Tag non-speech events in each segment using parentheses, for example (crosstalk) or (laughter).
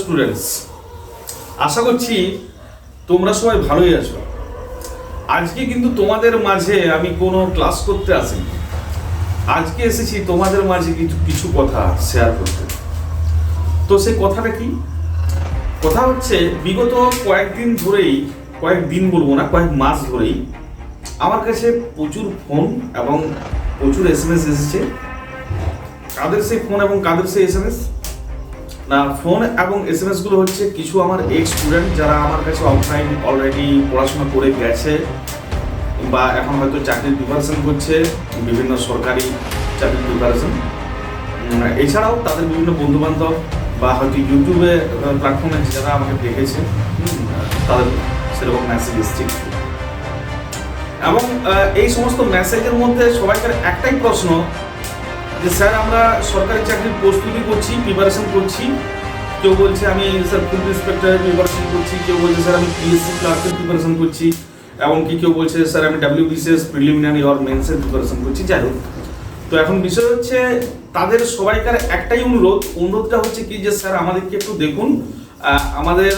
Students আশা করছি তোমরা সবাই ভালোই আছো। আজকে কিন্তু তোমাদের মাঝে আমি কোনো ক্লাস করতে আসিনি। আজকে এসেছি তোমাদের মাঝে কিছু কিছু কথা শেয়ার করতে। তো সে কথাটা কি? কথা হচ্ছে, বিগত কয়েকদিন ধরেই, কয়েকদিন বলব না, কয়েক মাস ধরেই আমার কাছে প্রচুর ফোন এবং প্রচুর এস এম এস এসেছে। কাদের সেই ফোন এবং কাদের সেই এস এম এস না ফোন এবং এস এম এসগুলো হচ্ছে কিছু আমার এক্স স্টুডেন্ট যারা আমার কাছে অফলাইন অলরেডি পড়াশোনা করে গেছে বা এখন হয়তো চাকরির প্রিপারেশন করছে, বিভিন্ন সরকারি চাকরির প্রিপারেশন এছাড়াও তাদের বিভিন্ন বন্ধু বান্ধব বা হয়তো ইউটিউবে প্ল্যাটফর্মে যারা আমাকে দেখেছে তাদের সেরকম মেসেজ এসছে। এবং এই সমস্ত মেসেজের মধ্যে সবাইকার একটাই প্রশ্ন যে স্যার, আমরা সরকারি চাকরির প্রস্তুতি করছি প্রিপারেশন করছি। কেউ বলছে আমি, স্যার ফুড ইন্সপেক্টরের প্রিপারেশন করছি, কেউ বলছে, স্যার, আমি পিএসসি ক্লার্কের প্রিপারেশন করছি এবং কি কেউ বলছে, স্যার, আমি ডাব্লিউবিসিএস প্রিলিমিনারি অর মেন্সের প্রিপারেশন করছি, যাই হোক। তো এখন বিষয় হচ্ছে, তাদের সবাইকার একটাই অনুরোধ, অনুরোধটা হচ্ছে কি যে, স্যার, আমাদেরকে একটু দেখুন। আমাদের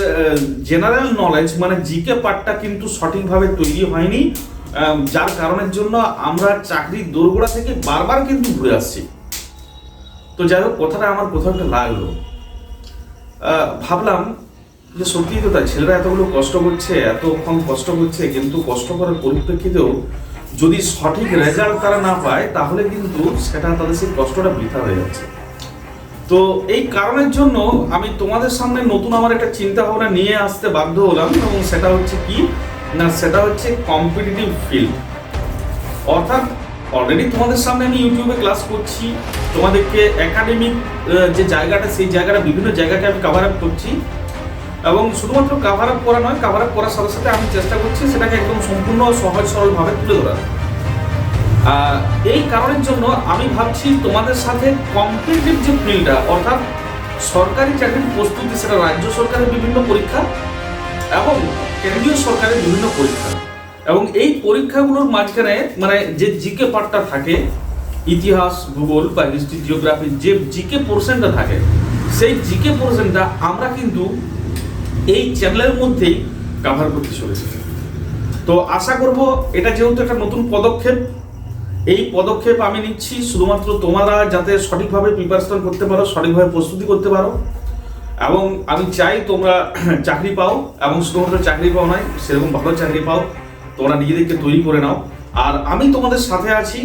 জেনারেল নলেজ মানে জিকে পার্টটা কিন্তু সঠিকভাবে তৈরি হয়নি। যার কারণের জন্য আমরা চাকরির দোরগোড়া থেকে বারবার কিন্তু ঘুরে আসছি। তো যাই হোক, কথাটা আমার কোথাও একটা লাগল। ভাবলাম যে সত্যিই তো তাই, ছেলেরা এতগুলো কষ্ট করছে এতক্ষণ কষ্ট করছে, কিন্তু কষ্ট করার পরিপ্রেক্ষিতেও যদি সঠিক রেজাল্ট তারা না পায়, তাহলে কিন্তু সেটা, তাদের সেই কষ্টটা বৃথা হয়ে যাচ্ছে। তো এই কারণের জন্য আমি তোমাদের সামনে নতুন আমার একটা চিন্তা ভাবনা নিয়ে আসতে বাধ্য হলাম, এবং সেটা হচ্ছে কি? না, সেটা হচ্ছে কম্পিটিটিভ ফিল্ড অর্থাৎ অলরেডি তোমাদের সামনে আমি ইউটিউবে ক্লাস করছি। তোমাদেরকে একাডেমিক যে জায়গাটা, সেই জায়গাটা, বিভিন্ন জায়গাকে আমি কাভার আপ করছি। এবং শুধুমাত্র কাভার আপ করা নয় কাভার আপ করার সাথে সাথে আমি চেষ্টা করছি সেটাকে একদম সম্পূর্ণ সহজ সরলভাবে তুলে ধরার। এই কারণের জন্য আমি ভাবছি তোমাদের সাথে কম্পিটিটিভ যে ফিল্ডটা অর্থাৎ সরকারি চাকরির প্রস্তুতি, সেটা রাজ্য সরকারের বিভিন্ন পরীক্ষা এবং কেন্দ্রীয় সরকারের বিভিন্ন পরীক্ষা। এবং এই পরীক্ষাগুলোর মাঝখানে মানে যে জিকে পার্টটা থাকে, ইতিহাস, ভূগোল বা হিস্ট্রি জিওগ্রাফি যে জিকে পোর্শনটা থাকে, সেই জিকে পোর্শনটা আমরা কিন্তু এই চ্যানেলের মধ্যেই কাভার করতে চলেছি। তো আশা করব এটা যেহেতু একটা নতুন পদক্ষেপ, এই পদক্ষেপ আমি নিচ্ছি শুধুমাত্র তোমরা যাতে সঠিকভাবে প্রিপারেশন করতে পারো, সঠিকভাবে প্রস্তুতি করতে পারো, এবং আমি চাই তোমরা (clears throat) চাকরি পাও, এবং শুধুমাত্র চাকরি পাও নয়, সেরকম ভালো চাকরি পাও। তোমরা নিজেদেরকে তৈরি করে নাও। আর আমি তোমাদের সাথে আছি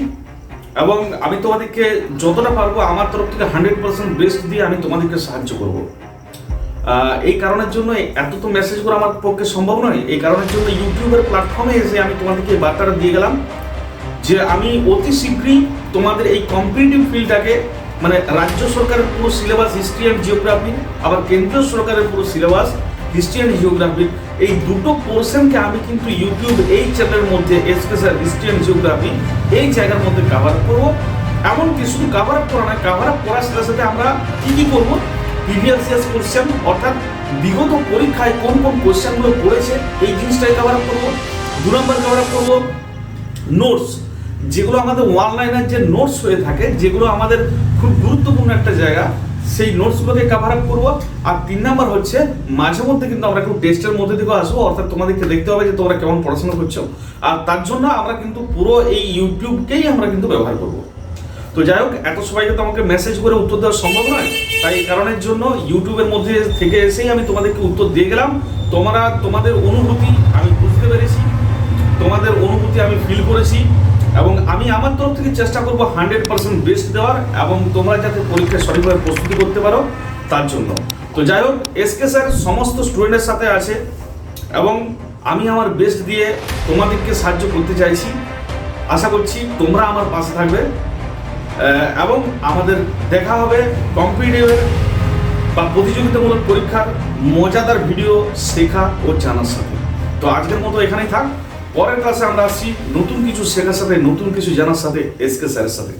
এবং আমি তোমাদেরকে যতটা পারব আমার তরফ থেকে হান্ড্রেড পার্সেন্ট বেস্ট দিয়ে আমি তোমাদেরকে সাহায্য করব। এই কারণের জন্য এত তো মেসেজ করা আমার পক্ষে সম্ভব নয়। এই কারণের জন্য ইউটিউবের প্ল্যাটফর্মে এসে আমি তোমাদেরকে এই বার্তাটা দিয়ে গেলাম যে আমি অতি শীঘ্রই তোমাদের এই কম্পিটিটিভ ফিল্ডটাকে মানে রাজ্য সরকারের পুরো সিলেবাস হিস্ট্রি অ্যান্ড জিওগ্রাফি আবার কেন্দ্রীয় সরকারের পুরো সিলেবাস হিস্ট্রি অ্যান্ড জিওগ্রাফি এই দুটো পোর্শনকে আমি কিন্তু ইউটিউব এই চ্যানেলের মধ্যে স্পেশাল হিস্ট্রি জিওগ্রাফি এই জায়গার মধ্যে কাভার করব। এমনকি শুধু কাভার আপ করা না কাভার আপ করার সাথে সাথে আমরা কী কী করব? প্রিভিয়াস ইয়ার্স কোশ্চেন অর্থাৎ বিগত পরীক্ষায় কোন কোন কোশ্চেনগুলো পড়েছে, এই জিনিসটাই কাভার আপ করব। দু নম্বর কাভার আপ করব নোটস যেগুলো আমাদের অনলাইনের যে নোটস হয়ে থাকে, যেগুলো আমাদের খুব গুরুত্বপূর্ণ একটা জায়গা। সেই নোটসগুলোকে কাভার আপ করব। আর তিন নাম্বার হচ্ছে, মাঝে মধ্যে কিন্তু আমরা একটু টেস্টের মধ্যে দিকেও আসব, অর্থাৎ তোমাদেরকে দেখতে হবে যে তোমরা কেমন পড়াশোনা করছ। আর তার জন্য আমরা কিন্তু পুরো এই ইউটিউবকেই আমরা কিন্তু ব্যবহার করব। তো যাই হোক, এত সবাইকে তো আমাকে মেসেজ করে উত্তর দেওয়া সম্ভব নয়। তাই এই কারণের জন্য ইউটিউবের মধ্যে থেকে এসেই আমি তোমাদেরকে উত্তর দিয়ে গেলাম। তোমরা তোমাদের অনুভূতি আমি বুঝতে পেরেছি তোমাদের অনুভূতি আমি ফিল করেছি এবং আমি আমার তরফ থেকে চেষ্টা করব হান্ড্রেড পার্সেন্ট বেস্ট দেওয়ার এবং তোমরা যাতে পরীক্ষায় সঠিকভাবে প্রস্তুতি করতে পারো তার জন্য। তো যাই হোক এসকে স্যার সমস্ত স্টুডেন্টের সাথে আছে এবং আমি আমার বেস্ট দিয়ে তোমাদেরকে সাহায্য করতে চাইছি। আশা করছি তোমরা আমার পাশে থাকবে। এবং আমাদের দেখা হবে কম্পিটিটিভের বা প্রতিযোগিতামূলক পরীক্ষার মজাদার ভিডিও শেখা ও জানার সাথে। তো আজকের মতো এখানেই থাক। পরের ক্লাসে আমরা আসছি। নতুন কিছু শেখার সাথে, নতুন কিছু জানার সাথে এসকে স্যারের সাথে।